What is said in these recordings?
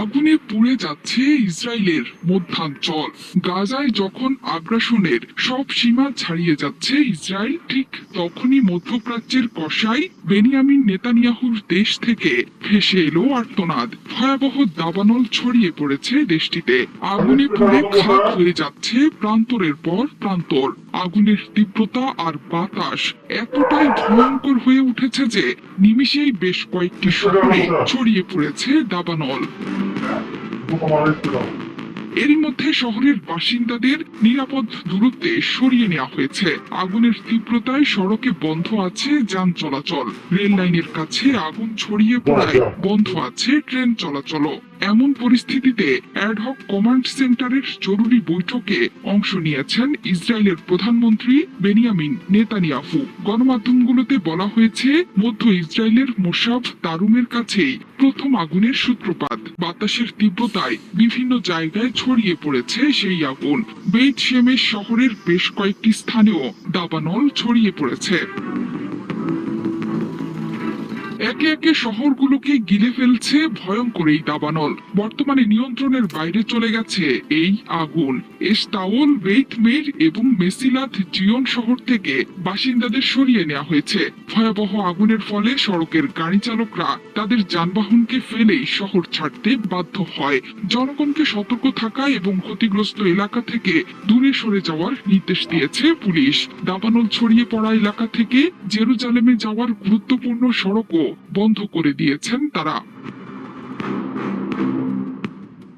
আগুনে পুড়ে যাচ্ছে ইসরায়েলের মধ্যাঞ্চল। গাজায় যখন আগ্রাসনের সব সীমা ছাড়িয়ে যাচ্ছে ইসরায়েল, ঠিক তখনই মধ্যপ্রাচ্যের কষাই বেনিয়ামিন নেতানিয়াহুর দেশ থেকে ভেসে এলো আর্তনাদ। ভয়াবহ দাবানল ছড়িয়ে পড়েছে দেশটিতে। আগুনে পুড়ে খাক হয়ে যাচ্ছে প্রান্তরের পর প্রান্তর। আগুনের তীব্রতা আর বাতাস এতটাই ভয়ঙ্কর হয়ে উঠেছে যে নিমিষেই বেশ কয়েকটি শহরে ছড়িয়ে পড়েছে দাবানল। এরই মধ্যে শহরের বাসিন্দাদের নিরাপদ দূরত্বে সরিয়ে নেওয়া হয়েছে। আগুনের তীব্রতায় সড়কে বন্ধ আছে যান চলাচল। রেল লাইনের কাছে আগুন ছড়িয়ে পড়ায় বন্ধ আছে ট্রেন চলাচলও। এমন পরিস্থিতিতে অ্যাডহক কমান্ড সেন্টারের জরুরি বৈঠকে অংশ নিয়েছেন ইসরায়েলের প্রধানমন্ত্রী বেনিয়ামিন নেতানিয়াহু। গণমাধ্যমগুলোতে বলা হয়েছে, মধ্য ইসরায়েলের মোসাফ তারুমের কাছেই প্রথম আগুনের সূত্রপাত। বাতাসের তীব্রতায় বিভিন্ন জায়গায় ছড়িয়ে পড়েছে সেই আগুন। বেইত শেমেশ শহরের বেশ কয়েকটি স্থানেও দাবানল ছড়িয়ে পড়েছে। একে একে শহরগুলোকে গিলে ফেলছে ভয়ঙ্কর এই দাবানল। বর্তমানে নিয়ন্ত্রণের বাইরে চলে গেছে এই আগুন। এস্তাওল বেইতমের এবং মেসিলাত জিয়ন শহর থেকে বাসিন্দাদের সরিয়ে নেওয়া হয়েছে। ভয়াবহ আগুনের ফলে সড়কের গাড়ি চালকরা তাদের যানবাহনকে ফেলেই শহর ছাড়তে বাধ্য হয়। জনগণকে সতর্ক থাকা এবং ক্ষতিগ্রস্ত এলাকা থেকে দূরে সরে যাওয়ার নির্দেশ দিয়েছে পুলিশ। দাবানল ছড়িয়ে পড়া এলাকা থেকে জেরুজালেমে যাওয়ার গুরুত্বপূর্ণ সড়কও বন্ধ করে দিয়েছেন তারা।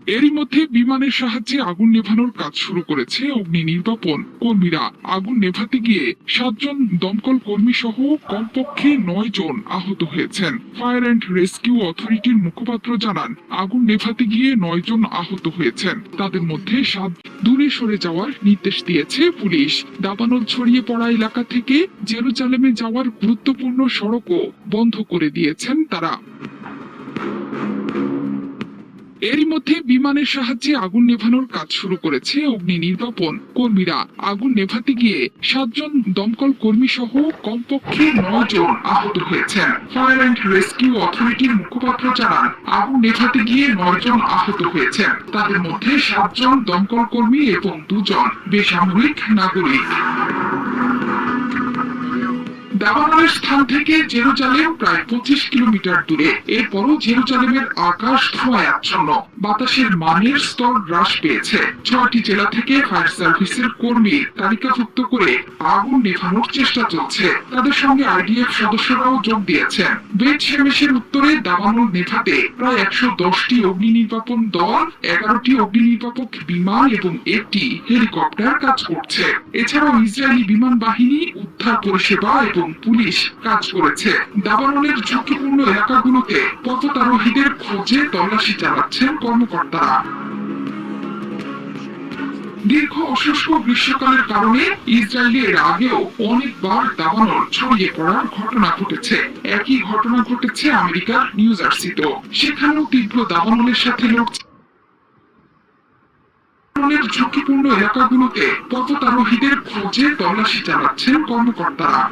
এরই মধ্যে বিমানের সাহায্যে আগুন নেভানোর কাজ শুরু করেছে অগ্নি নির্বাপন কর্মীরা। আগুন নেভাতে গিয়ে সাতজন দমকল কর্মী সহ কমপক্ষে নয় জন আহত হয়েছেন। ফায়ার অ্যান্ড রেস্কিউ অথরিটির মুখপাত্র জানান, আগুন নেভাতে গিয়ে নয় জন আহত হয়েছেন। তাদের মধ্যে সাত দূরে সরে যাওয়ার নির্দেশ দিয়েছে পুলিশ। দাবানল ছড়িয়ে পড়া এলাকা থেকে জেরুজালেমে যাওয়ার গুরুত্বপূর্ণ সড়কও বন্ধ করে দিয়েছেন তারা। এরই মধ্যে বিমানের সাহায্যে আগুন নেভানোর কাজ শুরু করেছে অগ্নি নির্বাপন কর্মীরা। আগুন নেভাতে গিয়ে সাতজন দমকল কর্মী সহ কমপক্ষে নয় জন আহত হয়েছেন। ফায়ার অ্যান্ড রেস্কিউ অথরিটির মুখপাত্র জানান, আগুন নেভাতে গিয়ে নয় জন আহত হয়েছেন। তাদের মধ্যে সাতজন দমকল কর্মী এবং দুজন বেসামরিক নাগরিক। দাবানলের স্থান থেকে জেরুজালেম প্রায় পঁচিশ কিলোমিটার দূরে। এরপরও জেরুজালেমের আকাশ ধোঁয়ায় আচ্ছন্ন বাতাসের মানের স্তর হ্রাস পেয়েছে। ছয়টি জেলা থেকে ফায়ার সার্ভিসের কর্মী তালিকাভুক্ত করে আগুন নেভানোর চেষ্টা চলছে। তাদের সঙ্গে আইডিএফ সদস্যরাও যোগ দিয়েছেন। বেদ শেমেশের উত্তরে দাবানল নেভাতে প্রায় একশো দশটি অগ্নি নির্বাপন দল, এগারোটি অগ্নি নির্বাপক বিমান এবং একটি হেলিকপ্টার কাজ করছে। এছাড়াও ইসরায়েলি বিমান বাহিনী, উদ্ধার পরিষেবা এবং পুলিশ কাজ করেছে। দাবানলের ঝুঁকিপূর্ণ এলাকাগুলোতে পথতারোহীদের খোঁজে তল্লাশি চালাচ্ছেন দীর্ঘ গ্রীষ্মকালের কারণে আগেও অনেকবার দাবানল ছড়িয়ে পড়ার ঘটনা ঘটেছে। একই ঘটনা ঘটেছে আমেরিকার নিউ সেখানেও তীব্র দাবানলের সাথে লড়ছে। ঝুঁকিপূর্ণ এলাকাগুলোতে পথতারোহীদের খোঁজে তল্লাশি চালাচ্ছেন কর্মকর্তারা।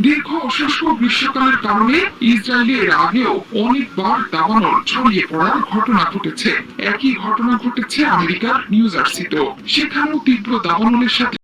দীর্ঘ অশুষ্ক গ্রীষ্মকালের কারণে ইসরায়েলে এর আগেও অনেকবার দাবানল ছড়িয়ে পড়ার ঘটনা ঘটেছে। একই ঘটনা ঘটেছে আমেরিকার নিউ জার্সিতেও। সেখানেও তীব্র দাবানলের সাথে